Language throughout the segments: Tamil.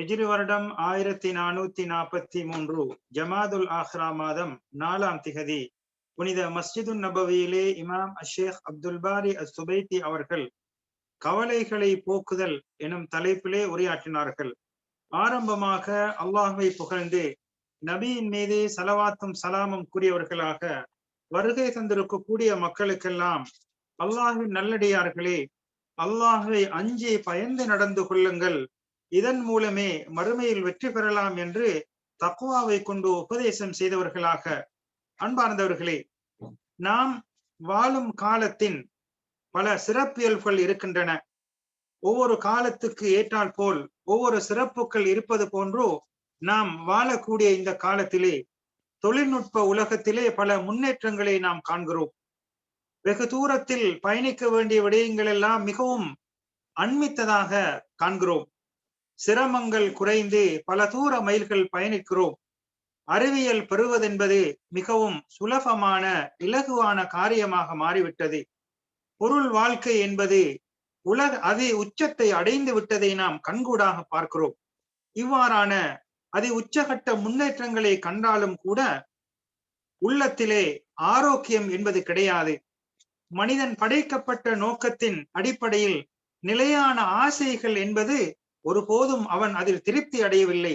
ஹிஜ்ரி வருடம் ஆயிரத்தி நானூத்தி நாற்பத்தி மூன்று ஜமாதுல் ஆஹ்ரா மாதம் நாலாம் திகதி. புனித மஸ்ஜிது நபவியிலே இமாம் Ash Sheikh Abdul Bari as Subaiti அவர்கள் கவலைகளை போக்குதல் எனும் தலைப்பிலே உரையாற்றினார்கள். ஆரம்பமாக அல்லாஹை புகழ்ந்து நபியின் மீது சலவாத்தும் சலாமும் கூறியவர்களாக வருகை தந்திருக்கக்கூடிய மக்களுக்கெல்லாம் அல்லாஹின் நல்லடியார்களே அல்லாஹை அஞ்சி பயந்து நடந்து கொள்ளுங்கள். இதன் மூலமே மறுமையில் வெற்றி பெறலாம் என்று தக்குவாவை கொண்டு உபதேசம் செய்தவர்களாக. அன்பார்ந்தவர்களே நாம் வாழும் காலத்தின் பல சிறப்பியல்புகள் இருக்கின்றன. ஒவ்வொரு காலத்துக்கு ஏற்றால் போல் ஒவ்வொரு சிறப்புகள் இருப்பது போன்றோ நாம் வாழக்கூடிய இந்த காலத்திலே தொழில்நுட்ப உலகத்திலே பல முன்னேற்றங்களை நாம் காண்கிறோம். வெகு தூரத்தில் பயணிக்க வேண்டிய விடயங்கள் எல்லாம் மிகவும் அண்மித்ததாக காண்கிறோம். சிரமங்கள் குறைந்து பல தூர மைல்கள் பயணிக்கிறோம். அறிவியல் பெறுவதென்பது மிகவும் சுலபமான இலகுவான காரியமாக மாறிவிட்டது. பொருள் வாழ்க்கை என்பது உலக அதி உச்சத்தை அடைந்து விட்டதை நாம் கண்கூடாக பார்க்கிறோம். இவ்வாறான அதி உச்சகட்ட முன்னேற்றங்களை கண்டாலும் கூட உள்ளத்திலே ஆரோக்கியம் என்பது கிடையாது. மனிதன் படைக்கப்பட்ட நோக்கத்தின் அடிப்படையில் நிலையான ஆசைகள் என்பது ஒருபோதும் அவன் அதில் திருப்தி அடையவில்லை.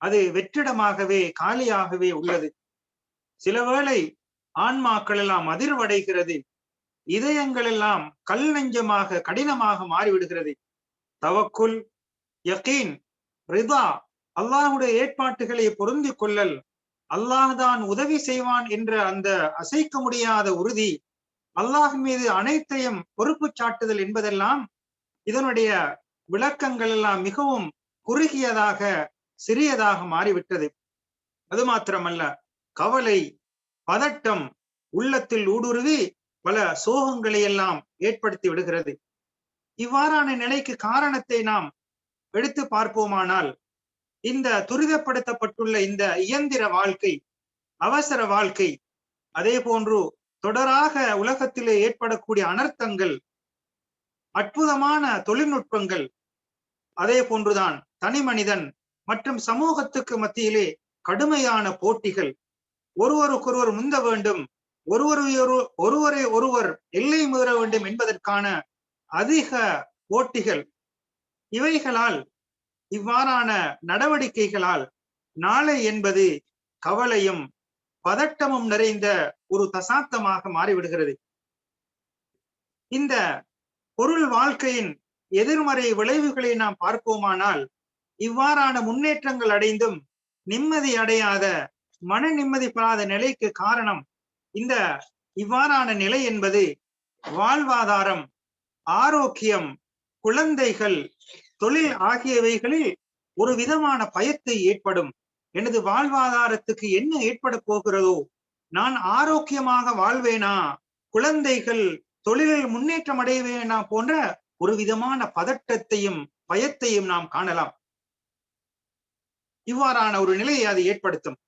அது வெற்றிடமாகவே காலியாகவே உள்ளது. சிலவேளை ஆன்மாக்கள் எல்லாம் அதிர்வடைகிறது. இதயங்கள் எல்லாம் கல் நெஞ்சமாக கடினமாக மாறிவிடுகிறது. தவக்குல் யகீன் ரிதா அல்லாஹுடைய ஏற்பாட்டுகளை பொருந்தி கொள்ளல் அல்லாஹ்தான் உதவி செய்வான் என்ற அந்த அசைக்க முடியாத உறுதி அல்லாஹ் மீது அனைத்தையும் பொறுப்பு சாட்டுதல் என்பதெல்லாம் இதனுடைய விளக்கங்கள் எல்லாம் மிகவும் குறுகியதாக சிறியதாக மாறிவிட்டது. அது மாத்திரமல்ல கவலை பதட்டம் உள்ளத்தில் ஊடுருவி பல சோகங்களை எல்லாம் ஏற்படுத்தி விடுகிறது. இவ்வாறான நிலைக்கு காரணத்தை நாம் எடுத்து பார்ப்போமானால் இந்த துரிதப்படுத்தப்பட்டுள்ள இந்த இயந்திர வாழ்க்கை அவசர வாழ்க்கை அதே போன்று தொடராக உலகத்திலே ஏற்படக்கூடிய அனர்த்தங்கள் அற்புதமான தொழில்நுட்பங்கள் அதே போன்றுதான் தனி மனிதன் மற்றும் சமூகத்துக்கு மத்தியிலே கடுமையான போட்டிகள். ஒருவருக்கொருவர் முந்த வேண்டும். ஒருவர் ஒருவரை ஒருவர் எல்லை முதற வேண்டும் என்பதற்கான அதிக போட்டிகள். இவைகளால் இவ்வாறான நடவடிக்கைகளால் நாளை என்பது கவலையும் பதட்டமும் நிறைந்த ஒரு தசாப்தமாக மாறிவிடுகிறது. இந்த பொருள் வாழ்க்கையின் எதிர்மறை விளைவுகளை நாம் பார்ப்போமானால் இவ்வாறான முன்னேற்றங்கள் அடைந்தும் நிம்மதி அடையாத மன நிம்மதி பெறாத நிலைக்கு காரணம் இந்த இவ்வாறான நிலை என்பது வாழ்வாதாரம் ஆரோக்கியம் குழந்தைகள் தொழில் ஆகியவைகளில் ஒரு விதமான பயத்தை ஏற்படும். எனது வாழ்வாதாரத்துக்கு என்ன ஏற்பட போகிறதோ நான் ஆரோக்கியமாக வாழ்வேனா குழந்தைகள் தொழிலில் முன்னேற்றம் அடைவேனா போன்ற ஒரு விதமான பதட்டத்தையும் பயத்தையும் நாம் காணலாம். இவ்வாறான ஒரு நிலையை அது ஏற்படுத்தும்.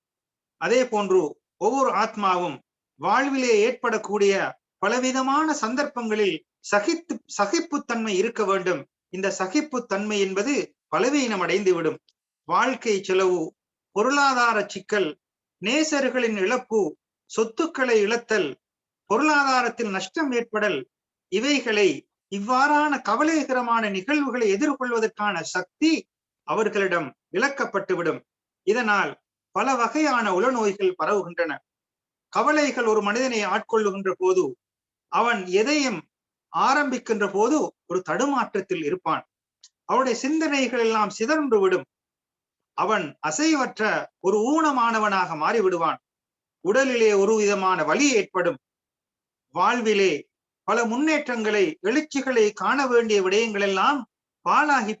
அதே போன்று ஒவ்வொரு ஆத்மாவும் வாழ்விலே ஏற்படக்கூடிய பலவிதமான சந்தர்ப்பங்களில் சகித்து சகிப்புத்தன்மை இருக்க வேண்டும். இந்த சகிப்புத்தன்மை என்பது பலவீனம் அடைந்துவிடும். வாழ்க்கை செலவு பொருளாதார சிக்கல் நேசர்களின் இழப்பு சொத்துக்களை இழத்தல் பொருளாதாரத்தில் நஷ்டம் ஏற்படல் இவைகளை இவ்வாறான கவலைகரமான நிகழ்வுகளை எதிர்கொள்வதற்கான சக்தி அவர்களிடம் விளக்கப்பட்டுவிடும். இதனால் பல வகையான உளநோய்கள் பரவுகின்றன. கவலைகள் ஒரு மனிதனை ஆட்கொள்ளுகின்ற போது அவன் எதையும் ஆரம்பிக்கின்ற போது ஒரு தடுமாற்றத்தில் இருப்பான். அவனுடைய சிந்தனைகள் எல்லாம் சிதறந்து விடும். அவன் அசைவற்ற ஒரு ஊனமானவனாக மாறிவிடுவான். உடலிலே ஒரு விதமான வலி ஏற்படும். வாழ்விலே பல முன்னேற்றங்களை எழுச்சிகளை காண வேண்டிய விடயங்கள் எல்லாம்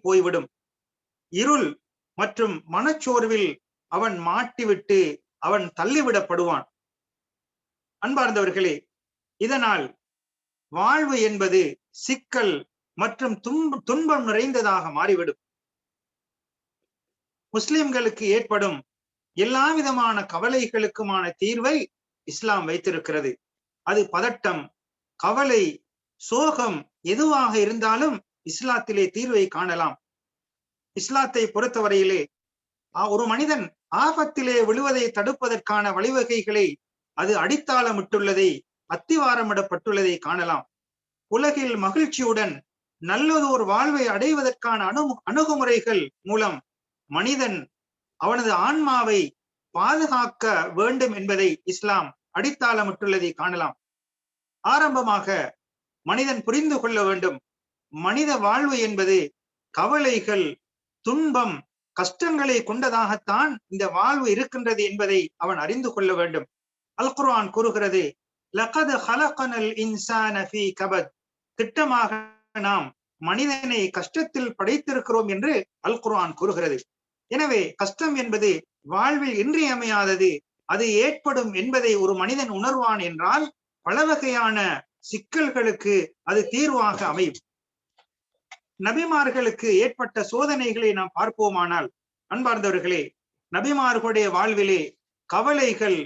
போய்விடும். இருள் மற்றும் மனச்சோர்வில் அவன் மாட்டிவிட்டு அவன் தள்ளிவிடப்படுவான். அன்பார்ந்தவர்களே இதனால் வாழ்வு என்பது சிக்கல் மற்றும் துன்ப துன்பம் நிறைந்ததாக மாறிவிடும். முஸ்லிம்களுக்கு ஏற்படும் எல்லா விதமான கவலைகளுக்குமான தீர்வை இஸ்லாம் வைத்திருக்கிறது. அது பதட்டம் கவலை சோகம் எதுவாக இருந்தாலும் இஸ்லாத்திலே தீர்வை காணலாம். இஸ்லாத்தை பொறுத்தவரையிலே ஒரு மனிதன் ஆபத்திலே விழுவதை தடுப்பதற்கான வழிவகைகளை அது அடித்தாளமிட்டுள்ளதை அத்திவாரமிடப்பட்டுள்ளதை காணலாம். உலகில் மகிழ்ச்சியுடன் நல்லதொரு வாழ்வை அடைவதற்கான அணு அணுகுமுறைகள் மூலம் மனிதன் அவனது ஆன்மாவை பாதுகாக்க வேண்டும் என்பதை இஸ்லாம் அடித்தாளமிட்டுள்ளதை காணலாம். ஆரம்பமாக மனிதன் புரிந்து கொள்ள வேண்டும். மனித வாழ்வு என்பது கவலைகள் துன்பம் கஷ்டங்களை கொண்டதாகத்தான் இந்த வாழ்வு இருக்கின்றது என்பதை அவன் அறிந்து கொள்ள வேண்டும். அல் குர்ஆன் கூறுகிறது லகது ஹலகனல் இன்சான கபத். திட்டமாக நாம் மனிதனை கஷ்டத்தில் படைத்திருக்கிறோம் என்று அல் குர்ஆன் கூறுகிறது. எனவே கஷ்டம் என்பது வாழ்வில் இன்றியமையாதது அது ஏற்படும் என்பதை ஒரு மனிதன் உணர்வான் என்றால் பல வகையான சிக்கல்களுக்கு அது தீர்வாக அமையும். நபிமார்களுக்கு ஏற்பட்ட சோதனைகளை நாம் பார்ப்போமானால் அன்பார்ந்தவர்களே நபிமார்களுடைய வாழ்விலே கவலைகள்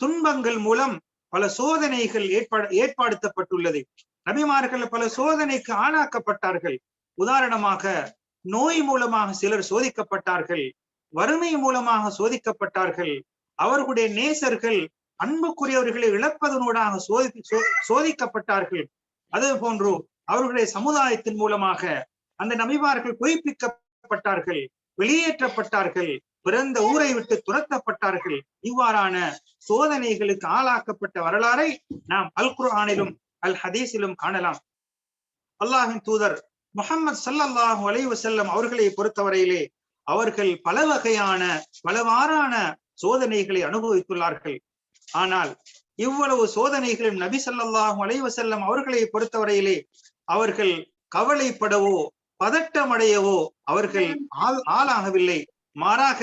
துன்பங்கள் மூலம் பல சோதனைகள் ஏற்பட ஏற்படுத்தப்பட்டுள்ளது. நபிமார்கள் பல சோதனைக்கு ஆளாக்கப்பட்டார்கள். உதாரணமாக நோய் மூலமாக சிலர் சோதிக்கப்பட்டார்கள் வறுமை மூலமாக சோதிக்கப்பட்டார்கள் அவர்களுடைய நேசர்கள் அன்புக்குரியவர்களை இழப்பதனூடாக சோதி சோதிக்கப்பட்டார்கள். அது போன்று அவர்களுடைய சமுதாயத்தின் மூலமாக அந்த நபிமார்கள் குறிப்பிக்கப்பட்டார்கள் வெளியேற்றப்பட்டார்கள் பிறந்த ஊரை விட்டு துரத்தப்பட்டார்கள். இவ்வாறான சோதனைகளுக்கு ஆளாக்கப்பட்ட வரலாறை நாம் அல் குர்ஆனிலும் அல் ஹதீஸிலும் காணலாம். அல்லாஹின் தூதர் முகமது சல்லாஹூ அலைவு செல்லம் அவர்களை பொறுத்தவரையிலே அவர்கள் பல வகையான பலவாறான சோதனைகளை அனுபவித்துள்ளார்கள். ஆனால் இவ்வளவு சோதனைகளும் நபி சொல்லாஹு அலைவசல்லம் அவர்களை பொறுத்தவரையிலே அவர்கள் கவலைப்படவோ பதட்டமடையவோ அவர்கள் ஆளாகவில்லை. மாறாக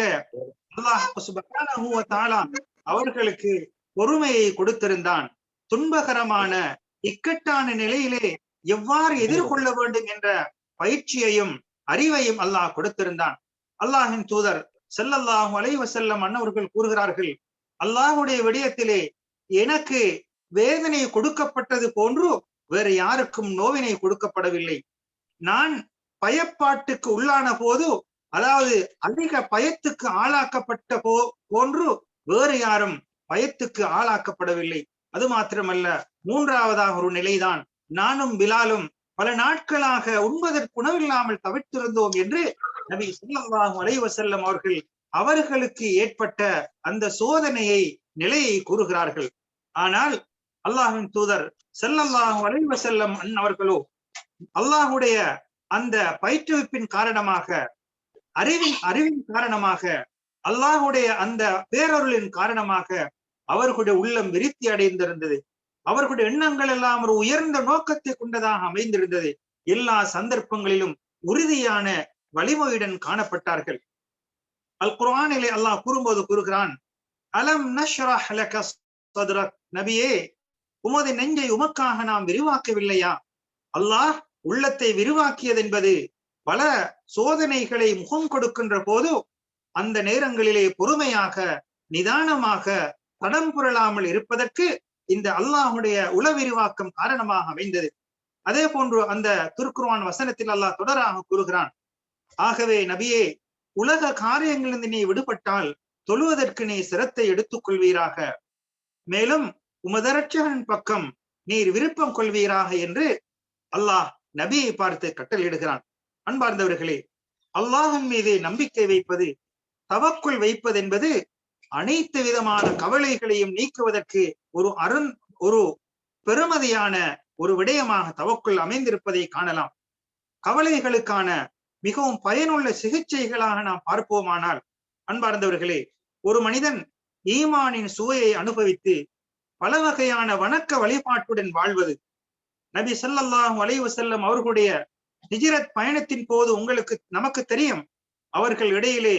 அவர்களுக்கு பொறுமையை கொடுத்திருந்தான். துன்பகரமான இக்கட்டான நிலையிலே எவ்வாறு எதிர்கொள்ள வேண்டும் என்ற பயிற்சியையும் அறிவையும் அல்லாஹ் கொடுத்திருந்தான். அல்லாஹின் தூதர் செல்லல்லாஹு அலைவசல்லம் அன்னவர்கள் கூறுகிறார்கள் அல்லாஹுடைய விடயத்திலே எனக்கு வேதனை கொடுக்கப்பட்டது போன்று வேறு யாருக்கும் நோவினை கொடுக்கப்படவில்லை. நான் பயப்பாட்டுக்கு உள்ளான போது அதாவது அதிக பயத்துக்கு ஆளாக்கப்பட்ட போ போன்று வேறு யாரும் பயத்துக்கு ஆளாக்கப்படவில்லை. அது மாத்திரமல்ல மூன்றாவதாக ஒரு நிலைதான். நானும் பிலாலும் பல நாட்களாக உண்பதற்கு உணவில்லாமல் தவிர்த்திருந்தோம் என்று நபி சொல்லல்லாஹு அலைவசல்லம் அவர்கள் அவர்களுக்கு ஏற்பட்ட அந்த சோதனையை நிலையை கூறுகிறார்கள். ஆனால் அல்லாஹின் தூதர் செல்லல்லாஹு வளைவ செல்லம் அவர்களோ அல்லாஹுடைய அந்த பயிற்றுவிப்பின் காரணமாக அறிவின் அறிவின் காரணமாக அல்லாஹுடைய அந்த பேரருளின் காரணமாக அவர்களுடைய உள்ளம் விருத்தி அடைந்திருந்தது. அவர்களுடைய எண்ணங்கள் எல்லாம் ஒரு உயர்ந்த நோக்கத்தை கொண்டதாக அமைந்திருந்தது. எல்லா சந்தர்ப்பங்களிலும் உறுதியான வலிமையுடன் காணப்பட்டார்கள். அல் குரானிலே அல்லாஹ் கூறும்போது கூறுகிறான் அலம் நஷ்ரஹ் லக நபியே உமது நெஞ்சை உமக்காக நாம் விரிவாக்கவில்லையா? அல்லாஹ் உள்ளத்தை விரிவாக்கியது என்பது பல சோதனைகளை முகம் கொடுக்கின்ற போது அந்த நேரங்களிலே பொறுமையாக நிதானமாக தடம் புரளாமல் இருப்பதற்கு இந்த அல்லாஹுடைய உள விரிவாக்கம் காரணமாக அமைந்தது. அதே போன்று அந்த துர்க்குருவான் வசனத்தில் அல்லாஹ் தொடராக கூறுகிறான் ஆகவே நபியே உலக காரியங்களிலிருந்து நீ விடுபட்டால் தொழுவதற்கு நீ சிரத்தை எடுத்துக் கொள்வீராக. மேலும் உமதரட்சகன் பக்கம் நீர் விருப்பம் கொள்வீராக என்று அல்லாஹ் நபியை பார்த்து கட்டளையிடுகிறான். அன்பார்ந்தவர்களே அல்லாஹின் மீது நம்பிக்கை வைப்பது தவக்குள் வைப்பது என்பது அனைத்து விதமான கவலைகளையும் நீக்குவதற்கு ஒரு அருண் ஒரு பெருமதியான ஒரு விடயமாக தவக்குள் அமைந்திருப்பதை காணலாம். கவலைகளுக்கான மிகவும் பயனுள்ள சிகிச்சைகளாக நாம் பார்ப்போமானால் அன்பார்ந்தவர்களே ஒரு மனிதன் ஈமானின் சுவையை அனுபவித்து பல வகையான வணக்க வழிபாட்டுடன் வாழ்வது நபி சல்லாஹூ வலைவு செல்லம் அவர்களுடைய ஹிஜிரத் பயணத்தின் போது உங்களுக்கு நமக்கு தெரியும். அவர்கள் இடையிலே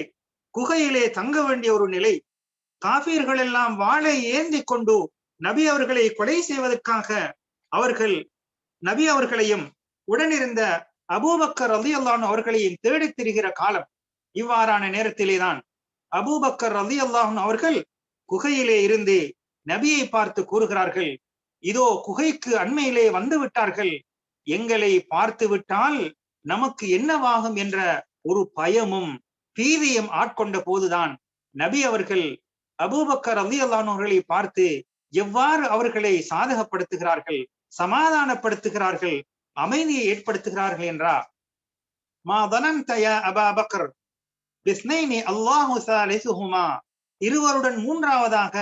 குகையிலே தங்க வேண்டிய ஒரு நிலை. காபீர்கள் எல்லாம் வாளை ஏந்தி கொண்டு நபி அவர்களை கொலை செய்வதற்காக அவர்கள் நபி அவர்களையும் உடனிருந்த அபூபக்கர் அலி அல்லான் அவர்களையும் தேடித் திரிகிற காலம் இவ்வாறான நேரத்திலேதான். அபூபக்கர் அலி அல்லாஹன் அவர்கள் குகையிலே இருந்து நபியை பார்த்து கூறுகிறார்கள் இதோ குகைக்கு அண்மையிலே வந்து விட்டார்கள். எங்களை பார்த்து விட்டால் நமக்கு என்னவாகும் என்ற ஒரு பயமும் பீதியும் ஆட்கொண்ட போதுதான். நபி அவர்கள் அபூபக்கர் அலி அல்லானவர்களை பார்த்து எவ்வாறு அவர்களை சாதகப்படுத்துகிறார்கள் சமாதானப்படுத்துகிறார்கள் அமைதியை ஏற்படுத்துகிறார்கள் என்றா மா தனந்தய அபா பக்கர் பிஸ்னைனி அல்லாஹு சாலிசுஹுமா? இருவருடன் மூன்றாவதாக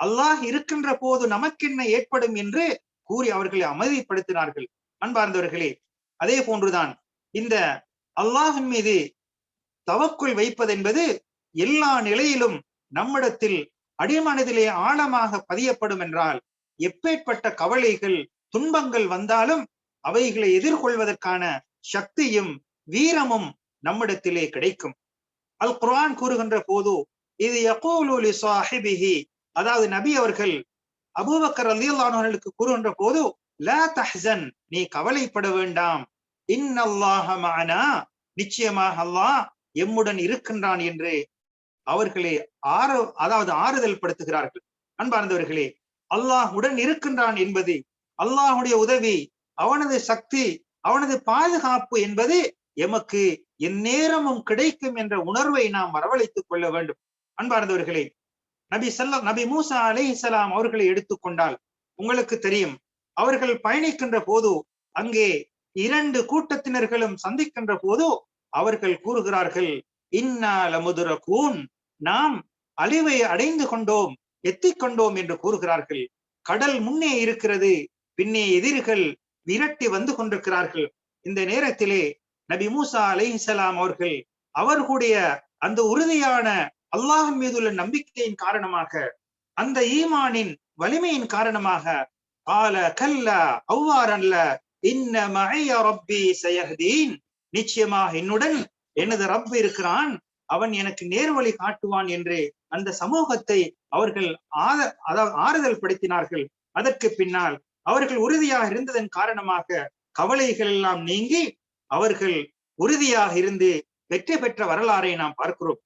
அல்லாஹ் இருக்கின்ற போது நமக்கென்ன ஏற்படும் என்று கூறி அவர்களை அமைதிப்படுத்தினார்கள். அன்பார்ந்தவர்களே அதே போன்றுதான் இந்த அல்லாஹின் மீது தவக்குள் வைப்பதென்பது எல்லா நிலையிலும் நம்மிடத்தில் அடிமனதிலே ஆழமாக பதியப்படும் என்றால் எப்பேற்பட்ட கவலைகள் துன்பங்கள் வந்தாலும் அவைகளை எதிர்கொள்வதற்கான சக்தியும் வீரமும் நம்மிடத்திலே கிடைக்கும். அல் குர்ஆன் கூறுகின்ற போது இது யகூலு சாஹிபிஹி. அதாவது நபி அவர்கள் அபூபக்கர் ரலியல்லாஹு கூறுகின்ற போது ல தஹன் நீ கவலைப்பட வேண்டாம். இன்னல்லாஹமானா நிச்சயமாக அல்லாஹ் எம்முடன் இருக்கின்றான் என்று அவர்களே ஆறு அதாவது ஆறுதல் படுத்துகிறார்கள் அன்பார்ந்தவர்களே அல்லாஹ் உடன் இருக்கின்றான் என்பது அல்லாஹுடைய உதவி அவனது சக்தி அவனது பாதுகாப்பு என்பது எமக்கு எந்நேரமும் கிடைக்கும் என்ற உணர்வை நாம் வரவழைத்துக் கொள்ள வேண்டும். அன்பார்ந்தவர்களே நபி சல்லா நபி மூசா அலை இஸ்லாம் அவர்களை எடுத்துக்கொண்டால் உங்களுக்கு தெரியும் அவர்கள் பயணிக்கின்ற போது அங்கே இரண்டு கூட்டத்தினர்களும் சந்திக்கின்ற போது அவர்கள் கூறுகிறார்கள் இன்னால கூன் நாம் அழிவை அடைந்து கொண்டோம் எத்திக்கொண்டோம் என்று கூறுகிறார்கள். கடல் முன்னே இருக்கிறது பின்னே எதிரிகள் விரட்டி வந்து கொண்டிருக்கிறார்கள். இந்த நேரத்திலே நபி மூசா அலைஹிசலாம் அவர்கள் அவர்களுடைய அந்த உறுதியான அல்லாஹ் மீதுள்ள நம்பிக்கையின் காரணமாக அந்த ஈமானின் வலிமையின் காரணமாக கால கல்ல அவ்வாறல்ல இன்ன ரப்பி நிச்சயமாக என்னுடன் எனது ரப் இருக்கிறான். அவன் எனக்கு நேர்வழி காட்டுவான் என்று அந்த சமூகத்தை அவர்கள் ஆத அதாவது ஆறுதல் படுத்தினார்கள் அதற்கு பின்னால் அவர்கள் உறுதியாக இருந்ததன் காரணமாக கவலைகள் எல்லாம் நீங்கி அவர்கள் உறுதியாக இருந்து வெற்றி பெற்ற வரலாறை நாம் பார்க்கிறோம்.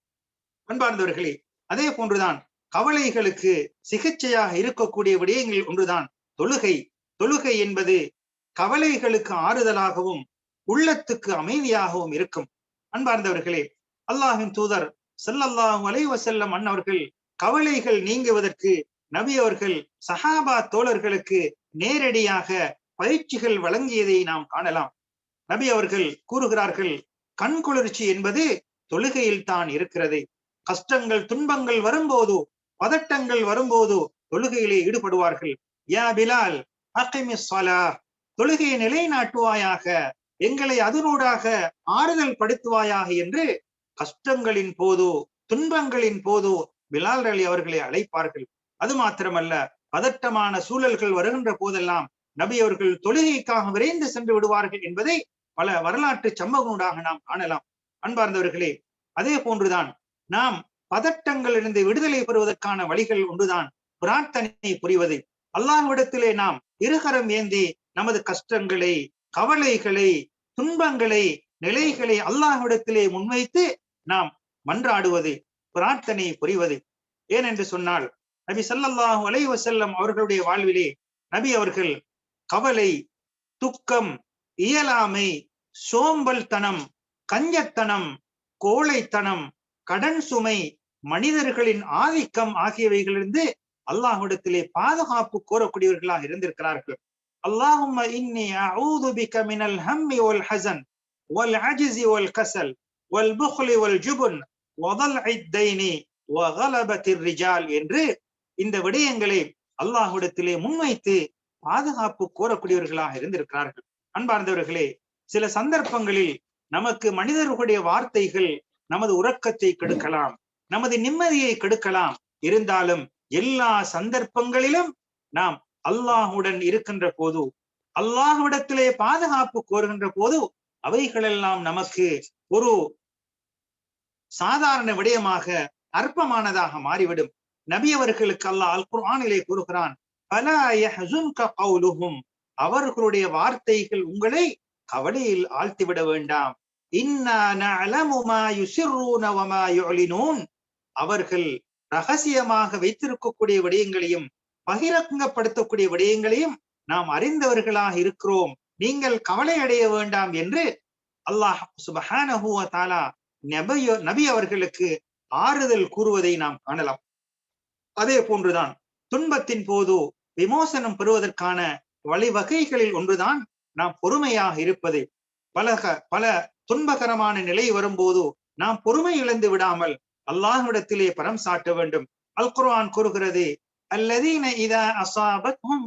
அன்பார்ந்தவர்களே அதே போன்றுதான் கவலைகளுக்கு சிகிச்சையாக இருக்கக்கூடிய விடயங்கள் ஒன்றுதான். தொழுகை தொழுகை என்பது கவலைகளுக்கு ஆறுதலாகவும் உள்ளத்துக்கு அமைதியாகவும் இருக்கும். அன்பார்ந்தவர்களே அல்லாஹின் தூதர் செல்லல்லாஹும் அலைவ செல்லம் அன்னவர்கள் கவலைகள் நீங்குவதற்கு நபி அவர்கள் சஹாபா தோழர்களுக்கு நேரடியாக பயிற்சிகள் வழங்கியதை நாம் காணலாம். நபி அவர்கள் கூறுகிறார்கள் கண் குளிர்ச்சி என்பது தொழுகையில் தான் இருக்கிறது. கஷ்டங்கள் துன்பங்கள் வரும்போது பதட்டங்கள் வரும்போதோ தொழுகையிலே ஈடுபடுவார்கள். யா பிலால் தொழுகையை நிலைநாட்டுவாயாக எங்களை அதனூடாக ஆறுதல் படுத்துவாயாக என்று கஷ்டங்களின் போதோ துன்பங்களின் போதோ பிலால் அலி அவர்களை அழைப்பார்கள். அது மாத்திரமல்ல பதட்டமான சூழல்கள் வருகின்ற போதெல்லாம் நபி அவர்கள் தொழுகைக்காக விரைந்து சென்று விடுவார்கள் என்பதை பல வரலாற்று சம்பவங்களாக நாம் காணலாம். அன்பார்ந்தவர்களே அதே போன்றுதான் நாம் பதட்டங்களிலிருந்து விடுதலை பெறுவதற்கான வழிகள் ஒன்றுதான் பிரார்த்தனை புரிவது. அல்லாஹ்விடத்திலே நாம் இருகரம் ஏந்தி நமது கஷ்டங்களை கவலைகளை துன்பங்களை நிலைகளை அல்லாஹ்விடத்திலே முன்வைத்து நாம் மன்றாடுவது பிரார்த்தனை புரிவது. ஏனென்று சொன்னால் நபி சல்லாஹூ அலை வசல்லம் அவர்களுடைய வாழ்விலே நபி அவர்கள் கவலை துக்கம் இயலாமை சோம்பல் தனம் கஞ்சத்தனம் கோழைத்தனம் கடன் சுமை மனிதர்களின் ஆதிக்கம் ஆகியவைகளிலிருந்து அல்லாஹ்விடத்திலே பாதுகாப்பு கோரக்கூடியவர்களாக இருந்திருக்கிறார்கள். அல்லாஹும் இன்னி அஊது பிக மினல் ஹம்மி வல் ஹசன் வல் அஜிசி வல் கசல் வல் புஹ்லி ஜுபுன் வதல் இத்தைனி வகலபத்திர் என்று இந்த விடயங்களை அல்லாஹுடத்திலே முன்வைத்து பாதுகாப்பு கோரக்கூடியவர்களாக இருந்திருக்கிறார்கள். அன்பார்ந்தவர்களே சில சந்தர்ப்பங்களில் நமக்கு மனிதர்களுடைய வார்த்தைகள் நமது உறக்கத்தை கெடுக்கலாம் நமது நிம்மதியை கெடுக்கலாம். இருந்தாலும் எல்லா சந்தர்ப்பங்களிலும் நாம் அல்லாஹுடன் இருக்கின்ற போது அல்லாஹுடத்திலே பாதுகாப்பு கோருகின்ற போது அவைகளெல்லாம் நமக்கு ஒரு சாதாரண விடயமாக அற்பமானதாக மாறிவிடும். நபி அவர்களுக்கு அல்லாஹ் அல் குர்ஆனிலே கூறுகிறான் அவர்களுடைய வார்த்தைகள் உங்களை கவலையில் ஆழ்த்திவிட வேண்டாம். அவர்கள் ரகசியமாக வைத்திருக்கக்கூடிய விடயங்களையும் பகிரங்கப்படுத்தக்கூடிய விடயங்களையும் நாம் அறிந்தவர்களாக இருக்கிறோம். நீங்கள் கவலை அடைய வேண்டாம் என்று அல்லாஹ் சுபஹானஹு நபி அவர்களுக்கு ஆறுதல் கூறுவதை நாம் காணலாம். அதே போன்றுதான் துன்பத்தின் போது விமோசனம் பெறுவதற்கான வழிவகைகளில் ஒன்றுதான் நாம் பொறுமையாக இருப்பது. பல பல துன்பகரமான நிலை வரும்போது நாம் பொறுமை இழந்து விடாமல் அல்லாஹ்விடத்திலே பரம் சாட்ட வேண்டும். அல் குர்ஆன் கூறுகிறது அல்லதீன இதா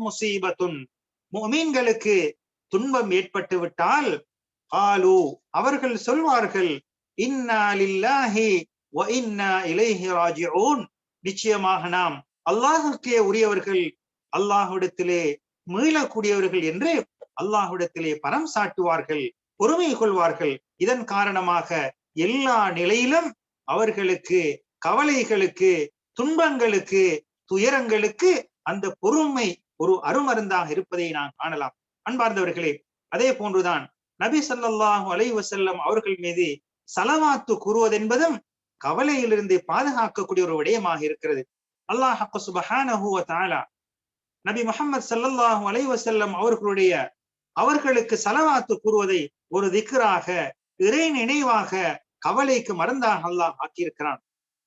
முசீபத்துன் முஃமின்களுக்கு துன்பம் ஏற்பட்டு விட்டால் ஆலு அவர்கள் சொல்வார்கள் இன்னா லில்லாஹி வ இன்னா இலைஹி ராஜிஊன். நிச்சயமாக நாம் அல்லாஹுக்கே உரியவர்கள் அல்லாஹுடத்திலே மீளக்கூடியவர்கள் என்று அல்லாஹுடத்திலே பரம் சாட்டுவார்கள் பொறுமை கொள்வார்கள். இதன் காரணமாக எல்லா நிலையிலும் அவர்களுக்கு கவலைகளுக்கு துன்பங்களுக்கு துயரங்களுக்கு அந்த பொறுமை ஒரு அருமருந்தாக இருப்பதை நாம் காணலாம். அன்பார்ந்தவர்களே அதே போன்றுதான் நபி சல்லாஹூ அலைஹி வஸல்லம் அவர்கள் மீது சலவாத்து கூறுவதென்பதும் கவலையிலிருந்து பாதுகாக்கக்கூடிய ஒரு விடயமாக இருக்கிறது. அல்லாஹ் சுபஹானஹு நபி முகமது ஸல்லல்லாஹு அலைவசல்லம் அவர்களுடைய அவர்களுக்கு சலவாத்து கூறுவதை ஒரு திக்கராக இறை நினைவாக கவலைக்கு மருந்தாக அல்லாஹ் ஆக்கியிருக்கிறான்.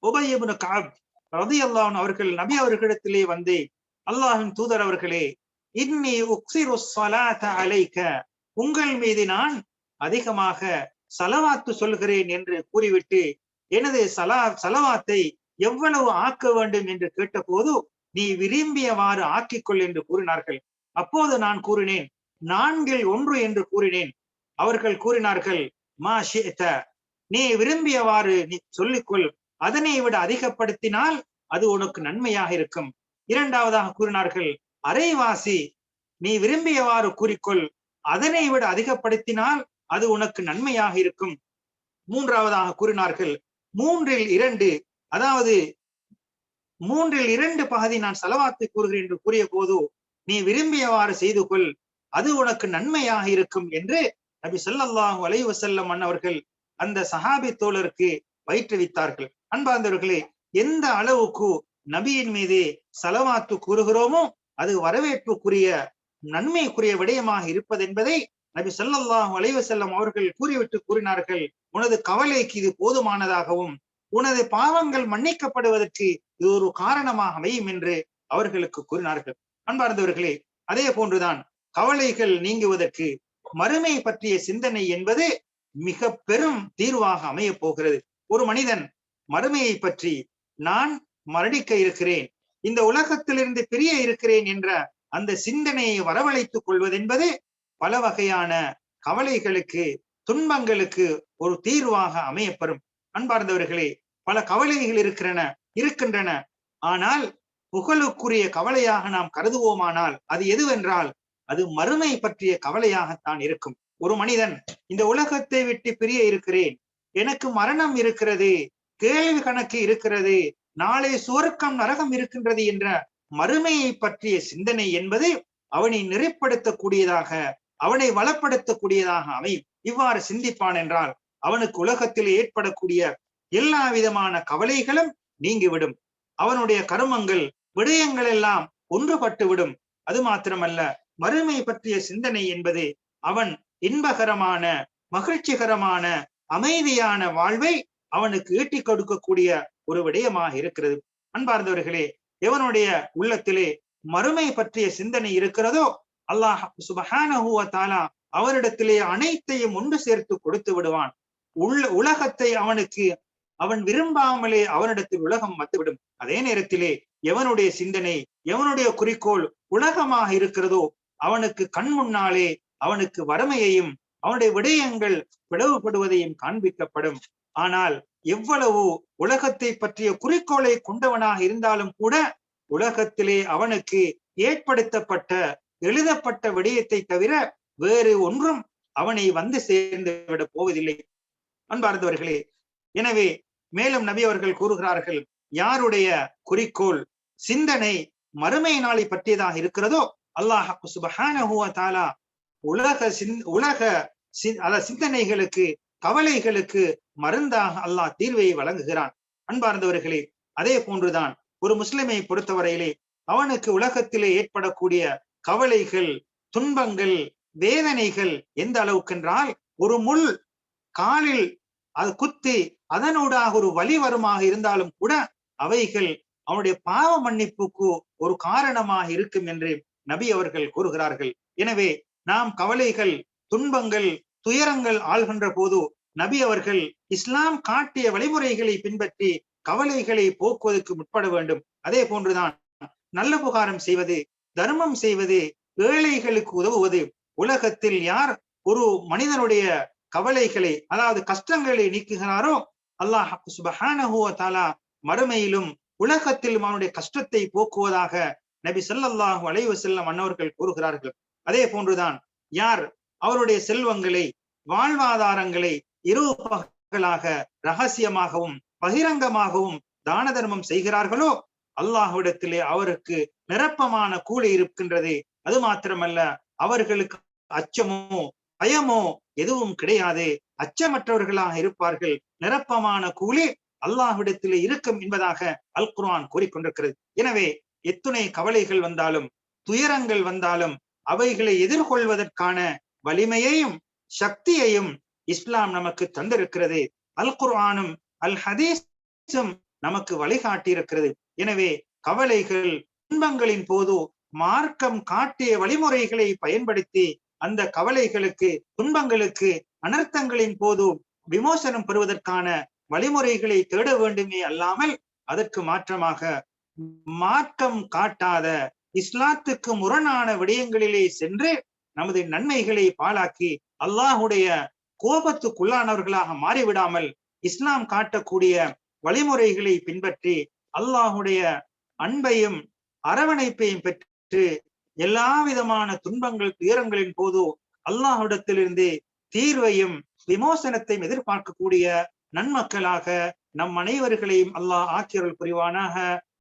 உபயபுன காப் ரதி அல்லாஹன் அவர்கள் நபி அவர்களிடத்திலே வந்து அல்லாஹின் தூதர் அவர்களே இன்னி உக்ஸிரு அலைக்க உங்கள் மீது நான் அதிகமாக சலவாத்து சொல்கிறேன் என்று கூறிவிட்டு எனது சலா சலவாத்தை எவ்வளவு ஆக்க வேண்டும் என்று கேட்டபோது நீ விரும்பியவாறு ஆக்கிக்கொள் என்று கூறினார்கள். அப்போது நான் கூறினேன் நான்கில் ஒன்று என்று கூறினேன். அவர்கள் கூறினார்கள் மா ஷேத்த நீ விரும்பியவாறு நீ சொல்லிக்கொள். அதனை விட அதிகப்படுத்தினால் அது உனக்கு நன்மையாக இருக்கும். இரண்டாவதாக கூறினார்கள் அரைவாசி நீ விரும்பியவாறு கூறிக்கொள். அதனை விட அதிகப்படுத்தினால் அது உனக்கு நன்மையாக இருக்கும். மூன்றாவதாக கூறினார்கள் மூன்றில் இரண்டு அதாவது மூன்றில் இரண்டு பகுதி நான் செலவாத்து கூறுகிறேன் என்று கூறிய போது நீ விரும்பியவாறு செய்து கொள். அது உனக்கு நன்மையாக இருக்கும் என்று நபி சொல்லாஹு அலைஹி வஸல்லம் அன்னவர்கள் அந்த சஹாபி தோழருக்கு பயிற்றுவித்தார்கள் அன்பார்ந்தவர்களே எந்த அளவுக்கு நபியின் மீது செலவாத்து கூறுகிறோமோ அது வரவேற்புக்குரிய நன்மைக்குரிய விடயமாக இருப்பது என்பதை நபி ஸல்லல்லாஹு அலைஹி செல்லம் அவர்கள் கூறிவிட்டு கூறினார்கள் உனது கவலைக்கு இது போதுமானதாகவும் உனது பாவங்கள் மன்னிக்கப்படுவதற்கு இது ஒரு காரணமாக அமையும் என்று அவர்களுக்கு கூறினார்கள். அன்பார்ந்தவர்களே அதே போன்றுதான் கவலைகள் நீங்குவதற்கு மறுமை பற்றிய சிந்தனை என்பது மிக பெரும் தீர்வாக அமையப் போகிறது. ஒரு மனிதன் மறுமையை பற்றி நான் மரணிக்க இருக்கிறேன் இந்த உலகத்திலிருந்து பிரிய இருக்கிறேன் என்ற அந்த சிந்தனையை வரவழைத்துக் கொள்வதென்பது பல வகையான கவலைகளுக்கு துன்பங்களுக்கு ஒரு தீர்வாக அமையப்பெறும். அன்பார்ந்தவர்களே பல கவலைகள் இருக்கிறன இருக்கின்றன. ஆனால் புகழுக்குரிய கவலையாக நாம் கருதுவோமானால் அது எதுவென்றால் அது மறுமை பற்றிய கவலையாகத்தான் இருக்கும். ஒரு மனிதன் இந்த உலகத்தை விட்டு பிரிய இருக்கிறேன். எனக்கு மரணம் இருக்கிறது. கேள்வி கணக்கு இருக்கிறது. நாளை சுவர்க்கம் நரகம் இருக்கின்றது என்ற மறுமையை பற்றிய சிந்தனை என்பது அவனை நெறிப்படுத்தக்கூடியதாக அவனை வளப்படுத்தக்கூடியதாக அமையும். இவ்வாறு சிந்திப்பான் என்றால் அவனுக்கு உலகத்தில் ஏற்படக்கூடிய எல்லா விதமான கவலைகளும் நீங்கிவிடும். அவனுடைய கருமங்கள் விடயங்கள் எல்லாம் ஒன்றுபட்டு விடும். அது மாத்திரமல்ல மறுமை பற்றிய சிந்தனை என்பது அவன் இன்பகரமான மகிழ்ச்சிகரமான அமைதியான வாழ்வை அவனுக்கு ஈட்டிக் கொடுக்கக்கூடிய ஒரு விடயமாக இருக்கிறது. அன்பார்ந்தவர்களே எவனுடைய உள்ளத்திலே மறுமை பற்றிய சிந்தனை இருக்கிறதோ அல்லாஹ் சுபஹானஹுவ தாலா தஆலா அவரிடத்திலே அனைத்தையும் ஒன்று சேர்த்து கொடுத்து விடுவான். உள்ள உலகத்தை அவனுக்கு அவன் விரும்பாமலே அவனிடத்தில் உலகம் வந்துவிடும். அதே நேரத்திலே எவனுடைய சிந்தனை எவனுடைய குறிக்கோள் உலகமாக இருக்கிறதோ அவனுக்கு கண் முன்னாலே அவனுக்கு வறுமையையும் அவனுடைய விடயங்கள் பிளவுபடுவதையும் காண்பிக்கப்படும். ஆனால் எவ்வளவு உலகத்தை பற்றிய குறிக்கோளை கொண்டவனாக இருந்தாலும் கூட உலகத்திலே அவனுக்கு ஏற்படுத்தப்பட்ட எழுதப்பட்ட விடயத்தை தவிர வேறு ஒன்றும் அவனை வந்து சேர்ந்து விட போவதில்லை. அன்பார்ந்தவர்களே எனவே மேலும் நபி அவர்கள் கூறுகிறார்கள் யாருடைய குறிக்கோள் சிந்தனை மறுமை நாளை பற்றியதாக இருக்கிறதோ அல்லாஹ் சுபஹானஹு உலக உலக சி- அத சிந்தனைகளுக்கு கவலைகளுக்கு மருந்தாக அல்லாஹ் தீர்வை வழங்குகிறான். அன்பார்ந்தவர்களே அதே போன்றுதான் ஒரு முஸ்லிமை பொறுத்தவரையிலே அவனுக்கு உலகத்திலே ஏற்படக்கூடிய கவலைகள் துன்பங்கள் வேதனைகள் எந்த அளவுக்கென்றால் ஒரு முள் காலில் அது குத்தி அதனூடாக ஒரு வலி வருமாக இருந்தாலும் கூட அவைகள் அவனுடைய பாவ மன்னிப்புக்கு ஒரு காரணமாக இருக்கும் என்று நபி அவர்கள் கூறுகிறார்கள். எனவே நாம் கவலைகள் துன்பங்கள் துயரங்கள் ஆள்கின்ற போது நபி அவர்கள் இஸ்லாம் காட்டிய வழிமுறைகளை பின்பற்றி கவலைகளை போக்குவதற்கு முற்பட வேண்டும். அதே போன்றுதான் நல்ல புகாரம் செய்வது தர்மம் செய்வது ஏழைகளுக்கு உதவுவது. உலகத்தில் யார் ஒரு மனிதனுடைய கவலைகளை அதாவது கஷ்டங்களை நீக்குகிறாரோ அல்லாஹ் சுபஹானஹு வ மறுமையிலும் உலகத்திலும் அவனுடைய கஷ்டத்தை போக்குவதாக நபி ஸல்லல்லாஹு அலைஹி வஸல்லம் அன்னவர்கள் கூறுகிறார்கள். அதே போன்றுதான் யார் அவருடைய செல்வங்களை வாழ்வாதாரங்களை இரவு பகலாக ரகசியமாகவும் பகிரங்கமாகவும் தான தர்மம் செய்கிறார்களோ அல்லாஹ்விடத்திலே அவருக்கு நிரப்பமான கூலி இருக்கின்றது. அது மாத்திரமல்ல அவர்களுக்கு அச்சமோ பயமோ எதுவும் கிடையாது. அச்சமற்றவர்களாக இருப்பார்கள். நிரப்பமான கூலி அல்லாஹ்விடத்திலே இருக்கும் என்பதாக அல் குர்ஆன் கூறிக்கொண்டிருக்கிறது. எனவே எத்துணை கவலைகள் வந்தாலும் துயரங்கள் வந்தாலும் அவைகளை எதிர்கொள்வதற்கான வலிமையையும் சக்தியையும் இஸ்லாம் நமக்கு தந்திருக்கிறது. அல் குர்ஆனும் அல் ஹதீஸும் நமக்கு வழிகாட்டி இருக்கிறது எனவே கவலைகள் துன்பங்களின் போது மார்க்கம் காட்டிய வழிமுறைகளை பயன்படுத்தி அந்த கவலைகளுக்கு துன்பங்களுக்கு அனர்த்தங்களின் போது விமோசனம் பெறுவதற்கான வழிமுறைகளை தேட வேண்டுமே அல்லாமல் அதற்கு மாற்றமாக மார்க்கம் காட்டாத இஸ்லாத்துக்கு முரணான விடயங்களிலே சென்று நமது நன்மைகளை பாழாக்கி அல்லாஹுடைய கோபத்துக்குள்ளானவர்களாக மாறிவிடாமல் இஸ்லாம் காட்டக்கூடிய வழிமுறைகளை பின்பற்றி அல்லாஹுடைய அன்பையும் அரவணைப்பையும் பெற்று எல்லா விதமான துன்பங்கள் துயரங்களின் போது அல்லாஹ்விடத்திலிருந்து தீர்வையும் விமோசனத்தையும் எதிர்பார்க்கக்கூடிய நன்மக்களாக நம் அனைவர்களையும் அல்லாஹ் ஆக்கியர்கள் புரிவானாக.